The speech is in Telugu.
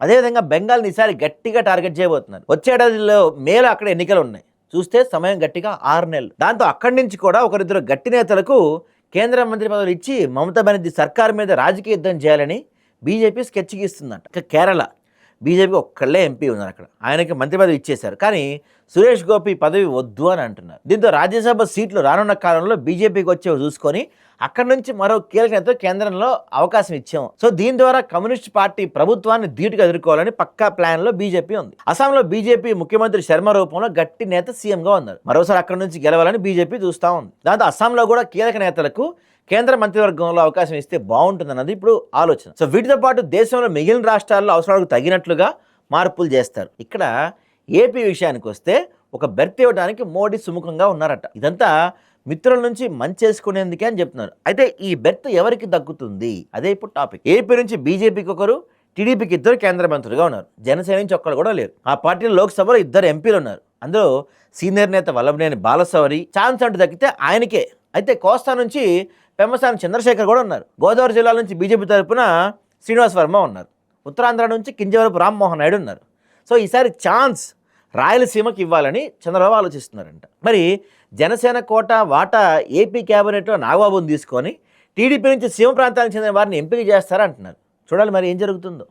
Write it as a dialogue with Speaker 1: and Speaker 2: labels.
Speaker 1: అదేవిధంగా బెంగాల్ని ఈసారి గట్టిగా టార్గెట్ చేయబోతున్నారు. వచ్చే ఏడాదిలో మేలో అక్కడ ఎన్నికలు ఉన్నాయి. చూస్తే సమయం గట్టిగా ఆరు నెలలు. దాంతో అక్కడి నుంచి కూడా ఒకరిద్దరు గట్టి నేతలకు కేంద్ర మంత్రి పదవులు ఇచ్చి మమతా బెనర్జీ సర్కార్ మీద రాజకీయ యుద్ధం చేయాలని బీజేపీ స్కెచ్ గీస్తుందంట. ఇక కేరళ బీజేపీ ఒక్కళ్ళే ఎంపీ ఉన్నారు అక్కడ. ఆయనకి మంత్రి పదవి ఇచ్చేశారు. కానీ సురేష్ గోపి పదవి వద్దు అని అంటున్నారు. దీంతో రాజ్యసభ సీట్లు రానున్న కాలంలో బీజేపీకి వచ్చేవి చూసుకొని అక్కడి నుంచి మరో కీలక నేత కేంద్రంలో అవకాశం ఇచ్చాము సో దీని ద్వారా కమ్యూనిస్ట్ పార్టీ ప్రభుత్వాన్ని ధీటుగా ఎదుర్కోవాలని పక్కా ప్లాన్లో బీజేపీ ఉంది. అస్సాంలో బీజేపీ ముఖ్యమంత్రి శర్మ రూపంలో గట్టి నేత సీఎం గా ఉన్నారు. మరోసారి అక్కడ నుంచి గెలవాలని బీజేపీ చూస్తా ఉంది. దాంతో అస్సాంలో కూడా కీలక నేతలకు కేంద్ర మంత్రివర్గంలో అవకాశం ఇస్తే బాగుంటుందన్నది ఇప్పుడు ఆలోచన. సో వీటితో పాటు దేశంలో మిగిలిన రాష్ట్రాల్లో అవసరాలకు తగినట్లుగా మార్పులు చేస్తారు. ఇక్కడ ఏపీ విషయానికి వస్తే ఒక బెర్త్ ఇవ్వడానికి మోడీ సుముఖంగా ఉన్నారట. ఇదంతా మిత్రుల నుంచి మంచి చేసుకునేందుకే అని చెప్తున్నారు. అయితే ఈ బెర్త్ ఎవరికి దక్కుతుంది? అదే ఇప్పుడు టాపిక్. ఏపీ నుంచి బీజేపీకి ఒకరు టీడీపీకి ఇద్దరు కేంద్ర మంత్రులుగా ఉన్నారు. జనసేన నుంచి ఒక్కరు కూడా లేరు. ఆ పార్టీలో లోక్సభలో ఇద్దరు ఎంపీలు ఉన్నారు. అందులో సీనియర్ నేత వల్లభనేని బాలసవరి ఛాన్స్ అంటూ దక్కితే ఆయనకే. అయితే కోస్తా నుంచి పెమ్మసాని చంద్రశేఖర్ కూడా ఉన్నారు. గోదావరి జిల్లా నుంచి బీజేపీ తరఫున శ్రీనివాస్ వర్మ ఉన్నారు. ఉత్తరాంధ్ర నుంచి కింజవరపు రామ్మోహన్ నాయుడు ఉన్నారు. సో ఈసారి ఛాన్స్ రాయలసీమకి ఇవ్వాలని చంద్రబాబు ఆలోచిస్తున్నారంట. మరి జనసేన కోట వాటా ఏపీ క్యాబినెట్లో నాగబాబుని తీసుకొని టీడీపీ నుంచి సీమ ప్రాంతానికి చెందిన వారిని ఎంపిక చేస్తారంటున్నారు. చూడాలి మరి ఏం జరుగుతుందో.